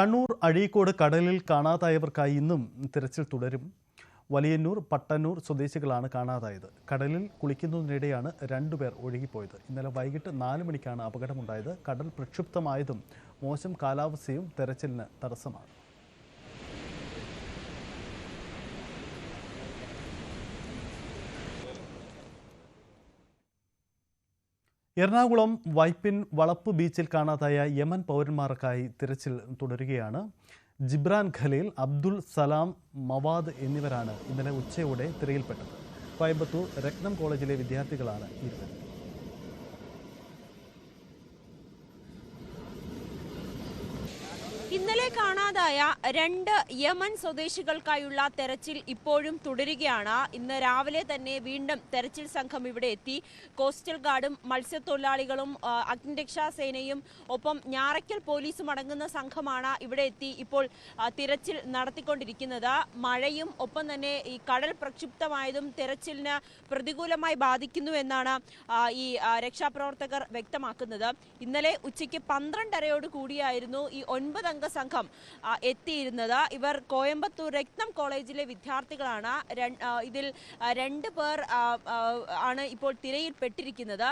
കണ്ണൂർ അഴീക്കോട് കടലിൽ കാണാതായവർക്കായി ഇന്നും തിരച്ചിൽ തുടരും. വലിയന്നൂർ പട്ടന്നൂർ സ്വദേശികളാണ് കാണാതായത്. കടലിൽ കുളിക്കുന്നതിനിടെയാണ് രണ്ടുപേർ ഒഴുകിപ്പോയത്. ഇന്നലെ വൈകിട്ട് നാല് മണിക്കാണ് അപകടമുണ്ടായത്. കടൽ പ്രക്ഷുബ്ധമായതും മോശം കാലാവസ്ഥയും തെരച്ചിലിന് തടസ്സമാണ്. എറണാകുളം വൈപ്പിൻ വളപ്പ് ബീച്ചിൽ കാണാതായ യമൻ പൗരന്മാർക്കായി തിരച്ചിൽ തുടരുകയാണ്. ജിബ്രാൻ ഖലീൽ അബ്ദുൾ സലാം മവാദ് എന്നിവരാണ് ഇന്നലെ ഉച്ചയോടെ തിരയിൽപ്പെട്ടത്. കോയമ്പത്തൂർ രത്നം കോളേജിലെ വിദ്യാർത്ഥികളാണ് ഇരുവരും ഇന്നലെ കാണാതായ രണ്ട് യമൻ സ്വദേശികൾക്കായുള്ള തെരച്ചിൽ ഇപ്പോഴും തുടരുകയാണ്. ഇന്ന് രാവിലെ തന്നെ വീണ്ടും തെരച്ചിൽ സംഘം ഇവിടെ എത്തി. കോസ്റ്റൽ ഗാർഡും മത്സ്യത്തൊഴിലാളികളും അഗ്നിരക്ഷാ സേനയും ഒപ്പം ഞാറയ്ക്കൽ പോലീസും അടങ്ങുന്ന സംഘമാണ് ഇവിടെ എത്തി ഇപ്പോൾ തിരച്ചിൽ നടത്തിക്കൊണ്ടിരിക്കുന്നത്. മഴയും ഒപ്പം തന്നെ ഈ കടൽ പ്രക്ഷുബ്ധമായതും തെരച്ചിലിന് പ്രതികൂലമായി ബാധിക്കുന്നു എന്നാണ് ഈ രക്ഷാപ്രവർത്തകർ വ്യക്തമാക്കുന്നത്. ഇന്നലെ ഉച്ചയ്ക്ക് പന്ത്രണ്ടരയോട് കൂടിയായിരുന്നു ഈ ഒൻപതംഗ സംഘം ആ, എത്തിയിരുന്നത്. ഇവർ കോയമ്പത്തൂർ രത്നം കോളേജിലെ വിദ്യാർത്ഥികളാണ്. ഇതിൽ രണ്ട് പേർ ആണ് ഇപ്പോൾ തിരയിൽപ്പെട്ടിരിക്കുന്നത്.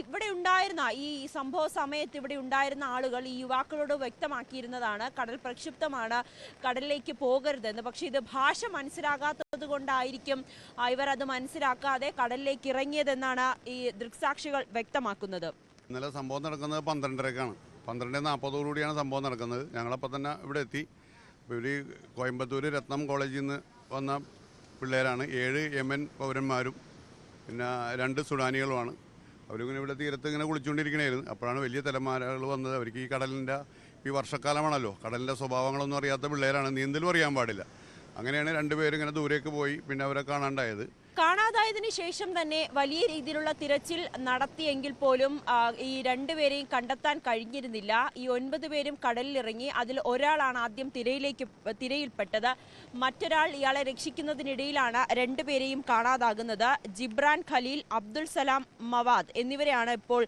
ഇവിടെ ഉണ്ടായിരുന്ന ഈ സംഭവ സമയത്ത് ഇവിടെ ഉണ്ടായിരുന്ന ആളുകൾ ഈ യുവാക്കളോട് വ്യക്തമാക്കിയിരുന്നതാണ്. കടൽ പ്രക്ഷുബ്ധമാണ് കടലിലേക്ക് പോകരുതെന്ന്. പക്ഷെ ഇത് ഭാഷ മനസ്സിലാകാത്തത് കൊണ്ടായിരിക്കും ഇവർ അത് മനസ്സിലാക്കാതെ കടലിലേക്ക് ഇറങ്ങിയതെന്നാണ് ഈ ദൃക്സാക്ഷികൾ വ്യക്തമാക്കുന്നത്. ഇന്നലെ സംഭവം നടക്കുന്നത് പന്ത്രണ്ടരക്കാണ്. പന്ത്രണ്ട് നാൽപ്പതോടുകൂടിയാണ് സംഭവം നടക്കുന്നത്. ഞങ്ങളപ്പോൾ തന്നെ ഇവിടെ എത്തി. ഇവർ കോയമ്പത്തൂർ രത്നം കോളേജിൽ നിന്ന് വന്ന പിള്ളേരാണ്. ഏഴ് യമൻ പൗരന്മാരും പിന്നെ രണ്ട് സുഡാനികളുമാണ്. അവരിങ്ങനെ ഇവിടെ തീരത്ത് ഇങ്ങനെ കുളിച്ചുകൊണ്ടിരിക്കണായിരുന്നു അപ്പോഴാണ് വലിയ തലമാരകൾ വന്നത്. അവർക്ക് ഈ കടലിന്റെ ഈ വർഷക്കാലമാണല്ലോ. കടലിന്റെ സ്വഭാവങ്ങളൊന്നും അറിയാത്ത പിള്ളേരാണ്. നീന്തലും അറിയാൻ പാടില്ല. അങ്ങനെയാണ് രണ്ടുപേരും ഇങ്ങനെ ദൂരേക്ക് പോയി പിന്നെ അവരെ കാണാണ്ടായത്. കാണാതായതിനു ശേഷം തന്നെ വലിയ രീതിയിലുള്ള തിരച്ചിൽ നടത്തിയെങ്കിൽ പോലും ഈ രണ്ടുപേരെയും കണ്ടെത്താൻ കഴിഞ്ഞിരുന്നില്ല. ഈ ഒൻപത് പേരും കടലിലിറങ്ങി അതിൽ ഒരാളാണ് ആദ്യം തിരയിലേക്ക് തിരയിൽപ്പെട്ടത്. മറ്റൊരാൾ ഇയാളെ രക്ഷിക്കുന്നതിനിടയിലാണ് രണ്ടുപേരെയും കാണാതാകുന്നത്. ജിബ്രാൻ ഖലീൽ അബ്ദുൾ സലാം മവാദ് എന്നിവരെയാണ് ഇപ്പോൾ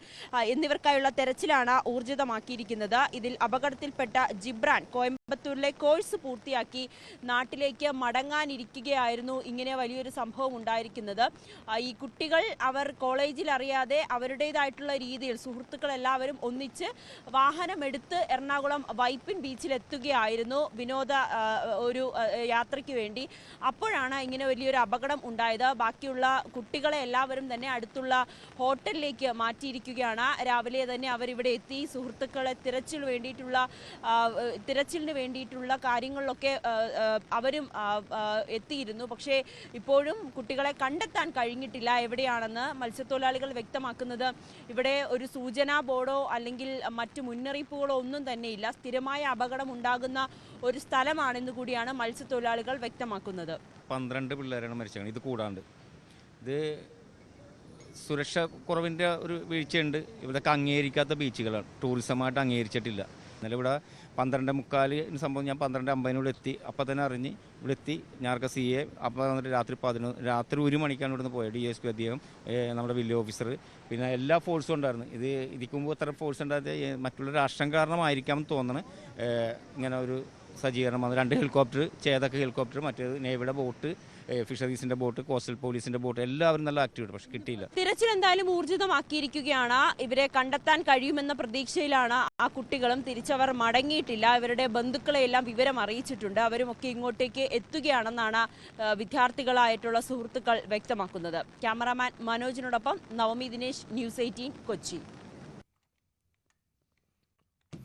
എന്നിവർക്കായുള്ള തെരച്ചിലാണ് ഊർജിതമാക്കിയിരിക്കുന്നത്. ഇതിൽ അപകടത്തിൽപ്പെട്ട ജിബ്രാൻ കോയമ്പത്തൂരിലെ കോഴ്സ് പൂർത്തിയാക്കി നാട്ടിലേക്ക് മടങ്ങാനിരിക്കുകയായിരുന്നു. ഇങ്ങനെ വലിയൊരു സംഭവം ഉണ്ടായിരിക്കുന്നത് ആ, ഈ കുട്ടികൾ അവർ കോളേജിൽ അറിയാതെ അവരുടേതായിട്ടുള്ള രീതിയിൽ സുഹൃത്തുക്കൾ എല്ലാവരും ഒന്നിച്ച് വാഹനമെടുത്ത് എറണാകുളം വൈപ്പിൻ ബീച്ചിൽ എത്തുകയായിരുന്നു വിനോദ ഒരു യാത്രയ്ക്ക് വേണ്ടി. അപ്പോഴാണ് ഇങ്ങനെ വലിയൊരു അപകടം ഉണ്ടായത്. ബാക്കിയുള്ള കുട്ടികളെ എല്ലാവരും തന്നെ അടുത്തുള്ള ഹോട്ടലിലേക്ക് മാറ്റിയിരിക്കുകയാണ്. രാവിലെ തന്നെ അവരിവിടെ എത്തി. സുഹൃത്തുക്കളെ തിരച്ചിൽ വേണ്ടിയിട്ടുള്ള തിരച്ചിലിന് വേണ്ടിയിട്ടുള്ള കാര്യങ്ങളിലൊക്കെ അവരും എത്തിയിരുന്നു. പക്ഷേ ഇപ്പോഴും കുട്ടികളെ കണ്ടെത്താൻ കഴിഞ്ഞിട്ടില്ല. എവിടെയാണെന്ന് മത്സ്യത്തൊഴിലാളികൾ വ്യക്തമാക്കുന്നത് ഇവിടെ ഒരു സൂചനാ ബോർഡോ അല്ലെങ്കിൽ മറ്റു മുന്നറിയിപ്പുകളോ ഒന്നും തന്നെയില്ല സ്ഥിരമായ അപകടം ഉണ്ടാകുന്ന ഒരു സ്ഥലമാണെന്ന് കൂടിയാണ് മത്സ്യത്തൊഴിലാളികൾ വ്യക്തമാക്കുന്നത്. പന്ത്രണ്ട് പിള്ളേരാണ് മരിച്ചത്. ഇത് കൂടാണ്ട്. ഇത് സുരക്ഷ കുറവിന്റെ ഒരു വീഴ്ചയുണ്ട്. ഇവിടെ അംഗീകരിക്കാത്ത ബീച്ചുകളാണ്. ടൂറിസമായിട്ട് അംഗീകരിച്ചിട്ടില്ല. ഇന്നലെ ഇവിടെ പന്ത്രണ്ട് മുക്കാലിന് സംഭവം ഞാൻ പന്ത്രണ്ട് അമ്പതിനോട് എത്തി. അപ്പം തന്നെ അറിഞ്ഞ് ഇവിടെ എത്തി. ഞാർക്ക് സി എ അപ്പം വന്നിട്ട് രാത്രി പതിനൊന്ന് രാത്രി ഒരു മണിക്കാണ് ഇവിടുന്ന് പോയത് ഡി എസ് പി അദ്ദേഹം നമ്മുടെ വില്ലേജ് ഓഫീസർ പിന്നെ എല്ലാ ഫോഴ്സും ഉണ്ടായിരുന്നു. ഇത് ഇരിക്കുമ്പോൾ ഇത്ര ഫോഴ്സ് ഉണ്ടായത്? മറ്റുള്ള രാഷ്ട്രം കാരണമായിരിക്കാമെന്ന് തോന്നണ്. ഏ, ഇങ്ങനെ ഒരു സജ്ജീകരണം വന്നു രണ്ട് ഹെലികോപ്റ്റർ ചേതക്ക് ഹെലികോപ്റ്റർ മറ്റേത് നേവിയുടെ ബോട്ട് ഫിഷറീസിന്റെ ബോട്ട് കോസ്റ്റൽ പോലീസിന്റെ ബോട്ട് എല്ലാവരും നല്ല ആക്റ്റീവ് പക്ഷെ കിട്ടിയില്ല. തിരച്ചിൽ എന്തായാലും ഊർജിതമാക്കിയിരിക്കുകയാണ്. ഇവരെ കണ്ടെത്താൻ കഴിയുമെന്ന പ്രതീക്ഷയിലാണ് ആ കുട്ടികളും തിരിച്ചവർ മടങ്ങിയിട്ടില്ല. ഇവരുടെ ബന്ധുക്കളെയെല്ലാം വിവരം അറിയിച്ചിട്ടുണ്ട്. അവരുമൊക്കെ ഇങ്ങോട്ടേക്ക് എത്തുകയാണെന്നാണ് വിദ്യാർത്ഥികളായിട്ടുള്ള സുഹൃത്തുക്കൾ വ്യക്തമാക്കുന്നത്. ക്യാമറാമാൻ മനോജിനോടൊപ്പം നവമി ദിനേശ് ന്യൂസ് എയ്റ്റീൻ കൊച്ചി.